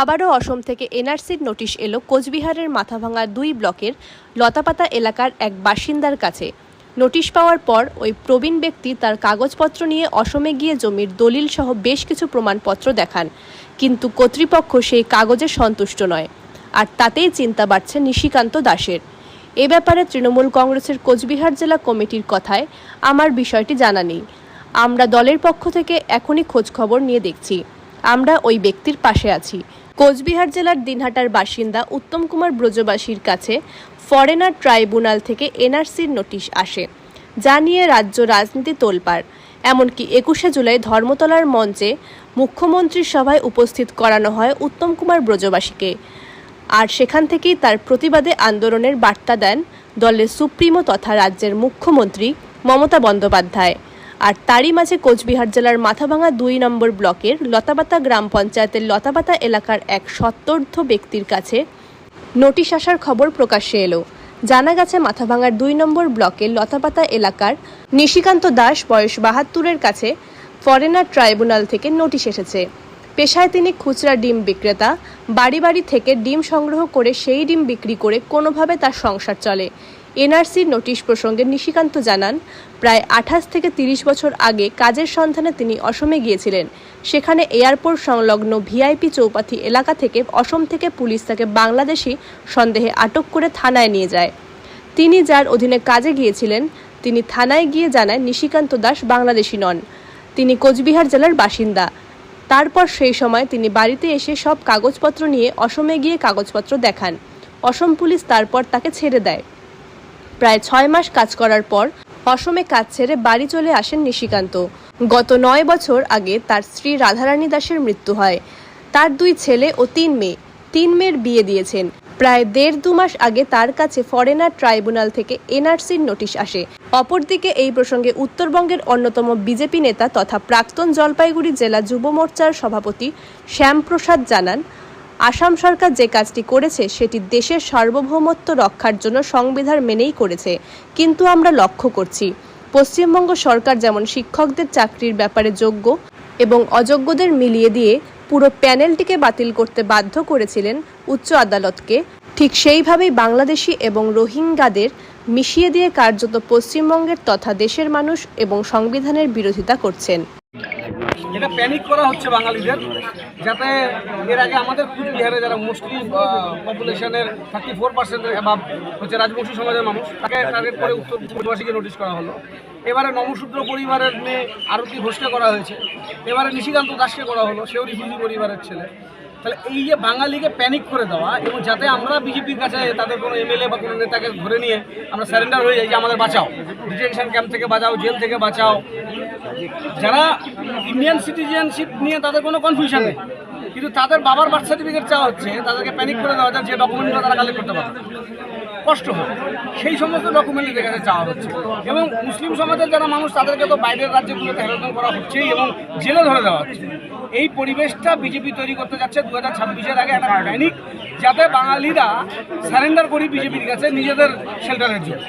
আবারও অসম থেকে এনআরসির নোটিশ এলো, কোচবিহারের মাথাভাঙা দুই ব্লকের লতাপাতা এলাকার এক বাসিন্দার কাছে। নোটিশ পাওয়ার পর ওই প্রবীণ ব্যক্তি তার কাগজপত্র নিয়ে অসমে গিয়ে জমির দলিল সহ বেশ কিছু প্রমাণপত্র দেখান। কিন্তু কর্তৃপক্ষ সেই কাগজে সন্তুষ্ট নয়। আর তাতেই চিন্তা বাড়ছে নিশিকান্ত দাসের। এ ব্যাপারে তৃণমূল কংগ্রেসের কোচবিহার জেলা কমিটির কথায় আমার বিষয়টি জানা নেই। আমরা দলের পক্ষ থেকে এখনই খোঁজ খবর নিয়ে দেখছি। আমরা ওই ব্যক্তির পাশে আছি। কোচবিহার জেলার দিনহাটার বাসিন্দা উত্তম কুমার ব্রজবাসীর কাছে ফরেনার ট্রাইব্যুনাল থেকে এনআরসির নোটিশ আসে। যা নিয়ে রাজ্য রাজনীতি তোলপাড়। এমনকি একুশে জুলাই ধর্মতলার মঞ্চে মুখ্যমন্ত্রীর সভায় উপস্থিত করানো হয় উত্তম কুমার ব্রজবাসীকে। আর সেখান থেকেই তার প্রতিবাদে আন্দোলনের বার্তা দেন দলের সুপ্রিমো তথা রাজ্যের মুখ্যমন্ত্রী মমতা বন্দ্যোপাধ্যায়। আর তারই মাঝে কোচবিহার জেলার মাথাভাঙা দুই নম্বর ব্লকের লতাবাতা গ্রাম পঞ্চায়েতের লতাবাতা এলাকার এক সত্তর্ধ ব্যক্তির কাছে নোটিশ আসার খবর প্রকাশ্যে এলো। জানা গেছে, মাথাভাঙার দুই নম্বর ব্লকের লতাপাতা এলাকার নিশিকান্ত দাস বয়স বাহাত্তরের কাছে ফরেনার ট্রাইব্যুনাল থেকে নোটিশ এসেছে। পেশায় তিনি খুচরা ডিম বিক্রেতা। বাড়ি বাড়ি থেকে ডিম সংগ্রহ করে সেই ডিম বিক্রি করে কোনোভাবে তার সংসার চলে। এনআরসির নোটিশ প্রসঙ্গে নিশিকান্ত জানান, প্রায় আঠাশ থেকে তিরিশ বছর আগে কাজের সন্ধানে তিনি অসমে গিয়েছিলেন। সেখানে এয়ারপোর্ট সংলগ্ন ভিআইপি চৌপাথি এলাকা থেকে অসম থেকে পুলিশ তাকে বাংলাদেশি সন্দেহে আটক করে থানায় নিয়ে যায়। তিনি যার অধীনে কাজে গিয়েছিলেন, তিনি থানায় গিয়ে জানায় নিশিকান্ত দাস বাংলাদেশি নন। তিনি কোচবিহার জেলার বাসিন্দা। তারপর সেই সময় তিনি বাড়িতে এসে সব কাগজপত্র নিয়ে অসমে গিয়ে কাগজপত্র দেখান। অসম পুলিশ তারপর তাকে ছেড়ে দেয়। প্রায় ছয় মাস কাজ করার পর অসমে কাজ ছেড়ে বাড়ি চলে আসেন নিশিকান্ত। গত নয় বছর আগে তার স্ত্রী রাধারানী দাসের মৃত্যু হয়। তার দুই ছেলে ও তিন মেয়ে। তিন মেয়ের বিয়ে দিয়েছেন। প্রায় দেড় দু মাস আগে তার কাছে ফরেনার ট্রাইব্যুনাল থেকে এনআরসির নোটিশ আসে। অপরদিকে এই প্রসঙ্গে উত্তরবঙ্গের অন্যতম বিজেপি নেতা তথা প্রাক্তন জলপাইগুড়ি জেলা যুব মোর্চার সভাপতি শ্যামপ্রসাদ জানান আসাম সরকার যে কাজটি করেছে, সেটি দেশের সার্বভৌমত্ব রক্ষার জন্য সংবিধান মেনেই করেছে। কিন্তু আমরা লক্ষ্য করছি, পশ্চিমবঙ্গ সরকার যেমন শিক্ষকদের চাকরির ব্যাপারে যোগ্য এবং অযোগ্যদের মিলিয়ে দিয়ে পুরো প্যানেলটিকে বাতিল করতে বাধ্য করেছিলেন উচ্চ আদালতকে, ঠিক সেইভাবেই বাংলাদেশি এবং রোহিঙ্গাদের মিশিয়ে দিয়ে কার্যত পশ্চিমবঙ্গের তথা দেশের মানুষ এবং সংবিধানের বিরোধিতা করছেন। এটা প্যানিক করা হচ্ছে বাঙালিদের, যাতে এর আগে আমাদের কুচবিহারে যারা মুসলিম পপুলেশনের থার্টি ফোর পার্সেন্টের অ্যাভাব হচ্ছে রাজবংশী সমাজের মানুষ, তাকে টার্গেট করে উত্তর পূর্ববাসীকে নোটিশ করা হলো। এবারে নবশূদ্র পরিবারের মেয়ে আরতি ঘোষকে করা হয়েছে। এবারে নিশিকান্ত দাসকে করা হলো, সেও রিফিউজি পরিবারের ছেলে। তাহলে এই যে বাঙালিকে প্যানিক করে দেওয়া এবং যাতে আমরা বিজেপির কাছে তাদের কোনো এমএলএ বা কোনো নেতাকে ঘুরে নিয়ে আমরা স্যারেন্ডার হয়ে যাই যে আমাদের বাঁচাও। ডিটেনশন ক্যাম্প থেকে বাঁচাও জেল থেকে বাঁচাও। যারা ইন্ডিয়ান সিটিজেনশিপ নিয়ে তাদের কোনো কনফিউশন নেই। কিন্তু তাদের বাবার বার্থ সার্টিফিকেট চাওয়া হচ্ছে, তাদেরকে প্যানিক করে দেওয়া যায় যে ডকুমেন্টগুলো তারা কালেক্ট করতে পারবে। কষ্ট হয়। সেই সমস্ত ডকুমেন্ট এদের কাছে চাওয়া হচ্ছে। এবং মুসলিম সমাজের যারা মানুষ, তাদেরকে তো বাইরের রাজ্যগুলোতে হেরোদন করা হচ্ছেই এবং জেলে ধরে দেওয়া হচ্ছে। এই পরিবেশটা বিজেপি তৈরি করতে যাচ্ছে দু হাজার ছাব্বিশের আগে একটা প্যানিক যাতে বাঙালিরা সারেন্ডার করি বিজেপির কাছে নিজেদের শেল্টারের জন্য।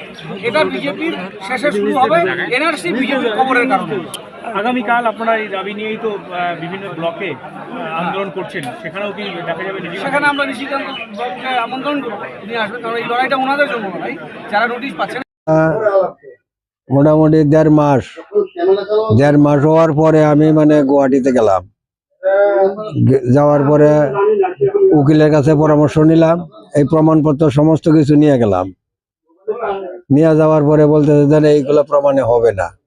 এটা বিজেপির শেষে শুরু হবে এনআরসি বিজেপির খবরের কারণে। আগামীকাল আপনারা এই দাবি নিয়েই তো আহ, বিভিন্ন ব্লকে আন্দোলন করছেন। সেখানেও কি দেখা যাবে সেখানে আমরা নিশিকান্ত আমন্ত্রণ করব। নিয়ে আসবেন কারণ এই লড়াইটা ওনাদের জন্য লড়াই যারা নোটিশ পাচ্ছেন মোটামুটি দেড় মাস। দেড় মাস হওয়ার পরে আমি মানে গুয়াহাটিতে গেলাম। গে- যাওয়ার পরে উকিলের কাছে পরামর্শ নিলাম। এই প্রমাণপত্র সমস্ত কিছু নিয়ে গেলাম। নিয়ে যাওয়ার পরে বলতে এইগুলো প্রমাণে হবে না।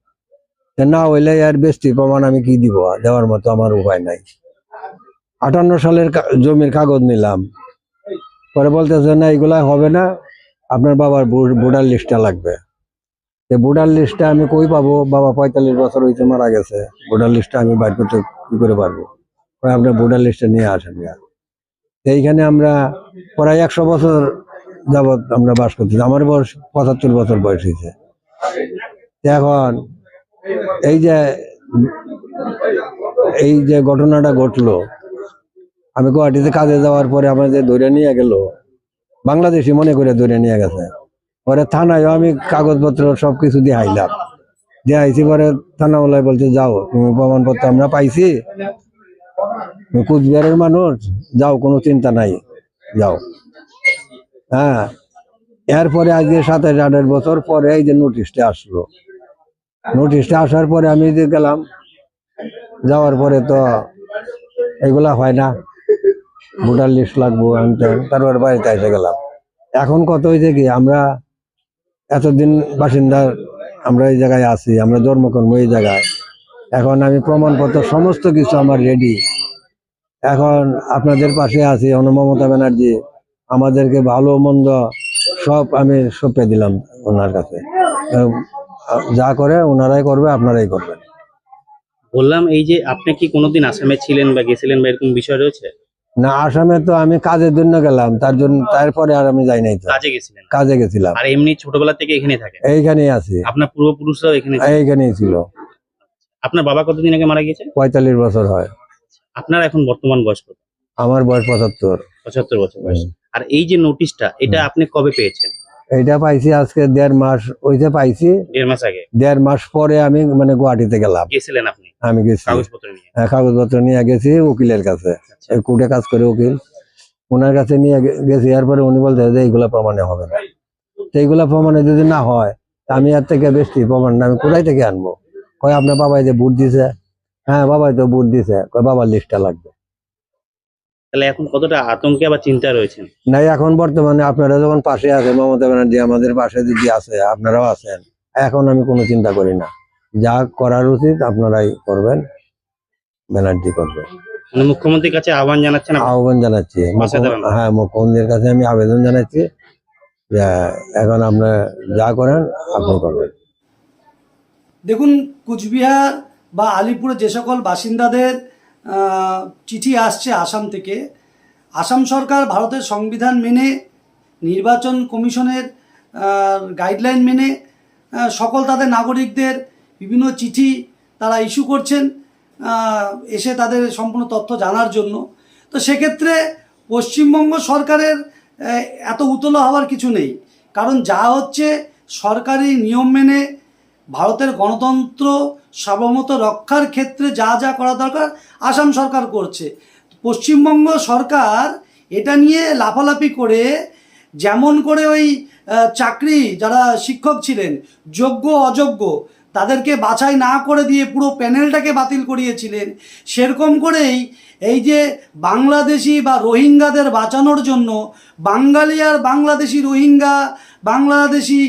না হইলে আর বেশি প্রমাণ আমি কি দিব? দেওয়ার মতো আমার উপায় নাই। আটান্ন সালের জমির কাগজ নিলাম। পরে বলতেছে, না এইগুলা হবে না। আপনার বাবার ভোটার লিস্টটা লাগবে। ভোটার লিস্টটা আমি কই পাবো? বাবা পঁয়তাল্লিশ বছর হয়েছে মারা গেছে। ভোটার লিস্টটা আমি বাইর করতে কি করে পারব? আপনার ভোটার লিস্টটা নিয়ে আসেন। এইখানে আমরা প্রায় একশো বছর যাবৎ আমরা বাস করতেছি। আমার বয়স পঁচাত্তর বছর বয়স হয়েছে এখন এই যে এই যে ঘটনাটা ঘটলো, আমি গুয়াহাটিতে কাজে যাওয়ার পরে আমার যে ধরে নিয়ে গেল, বাংলাদেশি মনে করে ধরে নিয়ে গেছে। পরে থানায় আমি কাগজপত্র সবকিছু দিয়ে হাইলাম দিয়ে আইছি পরে থানাওয়ালায় বলছে, যাও, তুমি প্রমাণপত্র আমরা পাইছি। কুচবিহারের মানুষ, যাও, কোনো চিন্তা নাই, যাও। হ্যাঁ এরপরে আজকে সাতাশ আঠাশ বছর পরে এই যে নোটিশটা আসলো। নোটিশটা আসার পরে আমি গেলাম, যাওয়ার পরে তো এগুলা হয় না। ভোটার লিস্ট লাগবো আমি তারপর বাড়িতে এসে গেলাম। এখন কত হয়েছে কি, আমরা এতদিন বাসিন্দার আমরা এই জায়গায় আছি, আমরা জন্মকর্ম এই জায়গায়। এখন আমি প্রমাণপত্র, সমস্ত কিছু আমার রেডি এখন আপনাদের পাশে আছি অনু মমতা ব্যানার্জি। আমাদেরকে ভালো মন্দ সব আমি সঁপে দিলাম ওনার কাছে। যা করে ওনারাই করবে আপনারাই করবেন। বললাম এই যে আপনি কি কোনোদিন আসামে ছিলেন বা গেছিলেন বা এরকম বিষয় রয়েছে? না আসামে তো আমি কাজের জন্য গেলাম তার জন্য তারপরে আর আমি যাই নাই তো। কাজে গেছিলেন? কাজে গেছিলাম। আর এমনি ছোটবেলা থেকে এখানে থাকেন? এইখানেই আছি। আপনার পূর্বপুরুষরাও এখানে ছিল। এইখানেই ছিল। আপনার বাবা কতদিন আগে মারা গিয়েছে? পঁয়তাল্লিশ বছর হয়। আপনার এখন বর্তমান বয়স কত? আমার বয়স পঁচাত্তর। পঁচাত্তর বছর বয়স। আর এই যে নোটিশটা এটা আপনি কবে পেয়েছেন? এইটা পাইছি আজকে দেড় মাস ওইটা পাইছি দেড় মাস আগে? দেড় মাস পরে আমি মানে গুয়াহাটিতে গেলাম। গেছিলেন আপনি? আমি গেছি। কাগজপত্র নিয়ে? হ্যাঁ, কাগজপত্র নিয়ে গেছি উকিলের কাছে। আচ্ছা। কোর্টে কাজ করে উকিল। ওনার কাছে নিয়ে গেছি এরপরে উনি বলতে যে এইগুলা প্রমাণে হবে না। তো এইগুলা প্রমাণে যদি না হয় আমি এর থেকে বেশি প্রমাণ না আমি কোথায় থেকে আনব? কয় আপনার বাবাই যে বুট দিছে। হ্যাঁ বাবাই তো বুট দিছে। কয় বাবার লিস্টটা লাগবে। তাহলে এখন কতটা আতঙ্কে বা চিন্তা রয়েছেন? নাই এখন বর্তমানে আপনারা যখন পাশে আছে মমতা ব্যানার্জি আমাদের পাশে যদি আছে আপনারাও আছেন এখন আমি কোনো চিন্তা করি না। যা করার উচিত আপনারাই করবেন ব্যানার্জি করবে। মানে মুখ্যমন্ত্রীর কাছে আহ্বান জানাচ্ছেন আহ্বান জানাচ্ছি। হ্যাঁ মুখ্যমন্ত্রীর কাছে আমি আবেদন জানাচ্ছি যে এখন আপনার যা করেন আপনি করবেন। দেখুন কুচবিহার বা আলিপুরে যে সকল বাসিন্দাদের চিঠি আসছে আসাম থেকে। আসাম সরকার ভারতের সংবিধান মেনে, নির্বাচন কমিশনের গাইডলাইন মেনে সকল তাদের নাগরিকদের বিভিন্ন চিঠি তারা ইস্যু করছেন এসে তাদের সম্পূর্ণ তথ্য জানার জন্য। তো সেক্ষেত্রে পশ্চিমবঙ্গ সরকারের এত উতলা হওয়ার কিছু নেই। কারণ যা হচ্ছে সরকারি নিয়ম মেনে ভারতের গণতন্ত্র সার্বভৌমত্ব রক্ষার ক্ষেত্রে যা যা করা দরকার আসাম সরকার করছে। পশ্চিমবঙ্গ সরকার এটা নিয়ে লাফালাফি করে যেমন করে ওই চাকরি যারা শিক্ষক ছিলেন, যোগ্য, অযোগ্য, তাদেরকে বাছাই না করে দিয়ে পুরো প্যানেলটাকে বাতিল করিয়েছিলেন, সেরকম করেই এই যে বাংলাদেশি বা রোহিঙ্গাদের বাঁচানোর জন্য বাঙালি আর বাংলাদেশি রোহিঙ্গা, বাংলাদেশি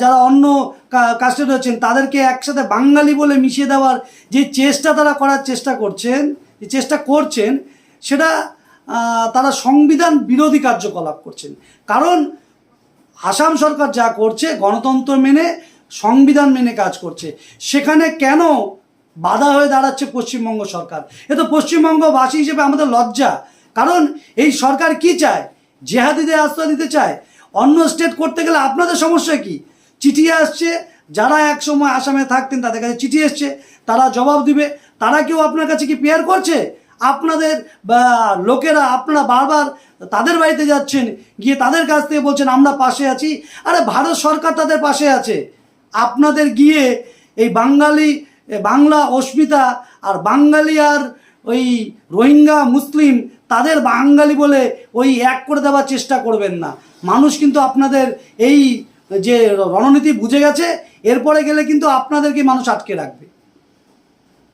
যারা অন্য কাস্টে রয়েছেন, তাদেরকে একসাথে বাঙালি বলে মিশিয়ে দেওয়ার যে চেষ্টা তারা করার চেষ্টা করছেন, যে চেষ্টা করছেন, সেটা তারা সংবিধান বিরোধী কার্যকলাপ করছেন। কারণ, আসাম সরকার যা করছে, গণতন্ত্র মেনে, সংবিধান মেনে কাজ করছে। সেখানে কেন বাধা হয়ে দাঁড়াচ্ছে পশ্চিমবঙ্গ সরকার? এ তো পশ্চিমবঙ্গবাসী হিসেবে আমাদের লজ্জা। কারণ, এই সরকার কি চায়? জেহাদিদের আশ্রয় দিতে চায়? অন্য স্টেট করতে গেলে আপনাদের সমস্যা কি? চিঠি আসছে, যারা এক সময় আসামে থাকতেন তাদের কাছে চিঠি এসছে, তারা জবাব দিবে। তারা কেউ আপনার কাছে কি পেয়ার করছে? আপনাদের লোকেরা আপনারা বারবার তাদের বাড়িতে যাচ্ছেন, গিয়ে তাদের কাছ থেকে বলছেন, আমরা পাশে আছি। আরে, ভারত সরকার তাদের পাশে আছে। আপনাদের গিয়ে এই বাঙালি বাংলা অস্মিতা আর বাঙালি আর ওই রোহিঙ্গা মুসলিম তাদের বাঙালি বলে ওই এক করে দেওয়ার চেষ্টা করবেন না। মানুষ কিন্তু আপনাদের এই যে রণনীতি বুঝে গেছে, এরপরে গেলে কিন্তু আপনাদেরকে মানুষ আটকে রাখবে।